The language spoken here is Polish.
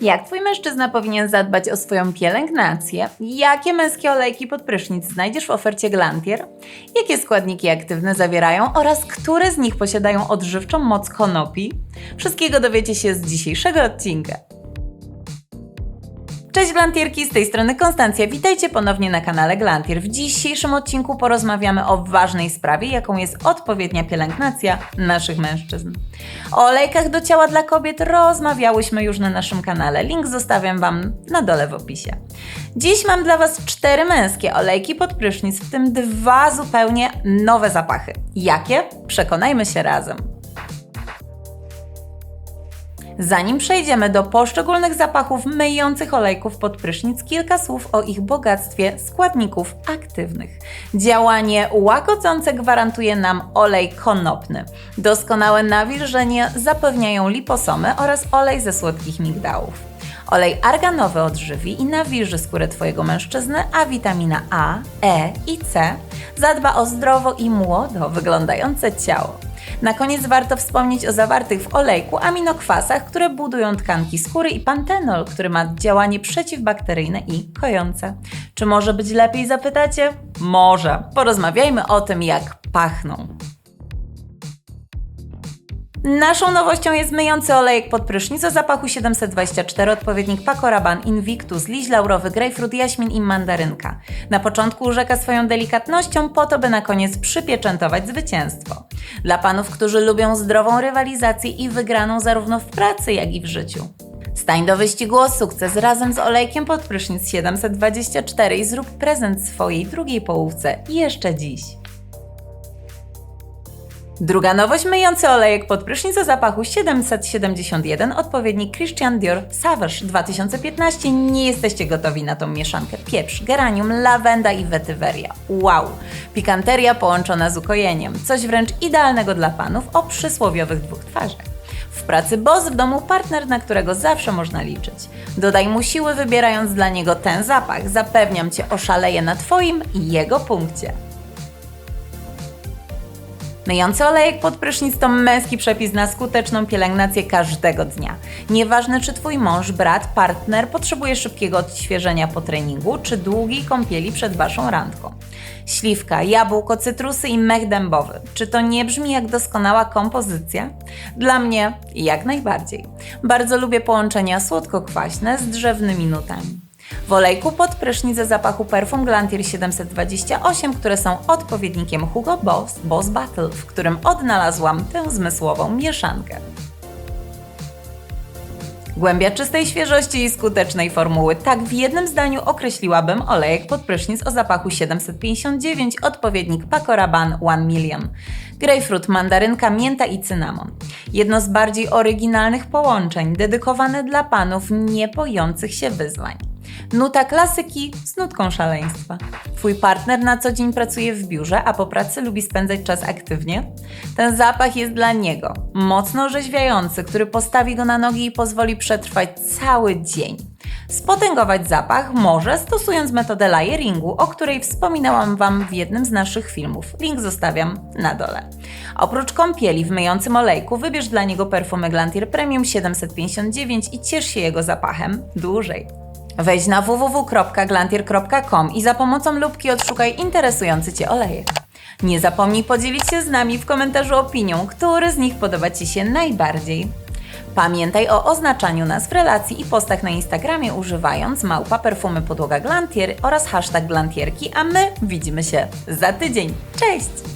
Jak twój mężczyzna powinien zadbać o swoją pielęgnację? Jakie męskie olejki pod prysznic znajdziesz w ofercie Glantier? Jakie składniki aktywne zawierają oraz które z nich posiadają odżywczą moc konopi? Wszystkiego dowiecie się z dzisiejszego odcinka. Cześć Glantierki, z tej strony Konstancja. Witajcie ponownie na kanale Glantier. W dzisiejszym odcinku porozmawiamy o ważnej sprawie, jaką jest odpowiednia pielęgnacja naszych mężczyzn. O olejkach do ciała dla kobiet rozmawiałyśmy już na naszym kanale. Link zostawiam Wam na dole w opisie. Dziś mam dla Was cztery męskie olejki pod prysznic, w tym dwa zupełnie nowe zapachy. Jakie? Przekonajmy się razem. Zanim przejdziemy do poszczególnych zapachów myjących olejków pod prysznic, kilka słów o ich bogactwie składników aktywnych. Działanie łagodzące gwarantuje nam olej konopny. Doskonałe nawilżenie zapewniają liposomy oraz olej ze słodkich migdałów. Olej arganowy odżywi i nawilży skórę Twojego mężczyzny, a witamina A, E i C zadba o zdrowo i młodo wyglądające ciało. Na koniec warto wspomnieć o zawartych w olejku aminokwasach, które budują tkanki skóry i pantenol, który ma działanie przeciwbakteryjne i kojące. Czy może być lepiej, zapytacie? Może. Porozmawiajmy o tym, jak pachną. Naszą nowością jest myjący olejek pod prysznic o zapachu 724, odpowiednik Paco Rabanne Invictus, liść laurowy, grejpfrut, jaśmin i mandarynka. Na początku urzeka swoją delikatnością po to, by na koniec przypieczętować zwycięstwo. Dla panów, którzy lubią zdrową rywalizację i wygraną zarówno w pracy, jak i w życiu. Stań do wyścigu o sukces razem z olejkiem pod prysznic 724 i zrób prezent swojej drugiej połówce jeszcze dziś. Druga nowość myjący olejek pod prysznic o zapachu 771, odpowiednik Christian Dior Savage 2015. Nie jesteście gotowi na tą mieszankę. Pieprz, geranium, lawenda i wetyweria. Wow! Pikanteria połączona z ukojeniem. Coś wręcz idealnego dla panów o przysłowiowych dwóch twarzach. W pracy boss, w domu partner, na którego zawsze można liczyć. Dodaj mu siły wybierając dla niego ten zapach. Zapewniam Cię, oszaleje na Twoim i jego punkcie. Myjący olejek pod prysznic to męski przepis na skuteczną pielęgnację każdego dnia. Nieważne czy Twój mąż, brat, partner potrzebuje szybkiego odświeżenia po treningu, czy długiej kąpieli przed Waszą randką. Śliwka, jabłko, cytrusy i mech dębowy. Czy to nie brzmi jak doskonała kompozycja? Dla mnie jak najbardziej. Bardzo lubię połączenia słodko-kwaśne z drzewnymi nutami. W olejku pod prysznic zapachu perfum Glantier 728, które są odpowiednikiem Hugo Boss Boss Battle, w którym odnalazłam tę zmysłową mieszankę. Głębia czystej świeżości i skutecznej formuły. Tak w jednym zdaniu określiłabym olejek pod prysznic o zapachu 759, odpowiednik Paco Rabanne 1 Million. Grejpfrut, mandarynka, mięta i cynamon. Jedno z bardziej oryginalnych połączeń, dedykowane dla panów niepojących się wyzwań. Nuta klasyki z nutką szaleństwa. Twój partner na co dzień pracuje w biurze, a po pracy lubi spędzać czas aktywnie? Ten zapach jest dla niego. Mocno orzeźwiający, który postawi go na nogi i pozwoli przetrwać cały dzień. Spotęgować zapach może stosując metodę layeringu, o której wspominałam Wam w jednym z naszych filmów. Link zostawiam na dole. Oprócz kąpieli w myjącym olejku wybierz dla niego perfumy Glantier Premium 759 i ciesz się jego zapachem dłużej. Wejdź na www.glantier.com i za pomocą lubki odszukaj interesujący Cię olejek. Nie zapomnij podzielić się z nami w komentarzu opinią, który z nich podoba Ci się najbardziej. Pamiętaj o oznaczaniu nas w relacji i postach na Instagramie używając małpa perfumy podłoga Glantier oraz hashtag Glantierki, a my widzimy się za tydzień. Cześć!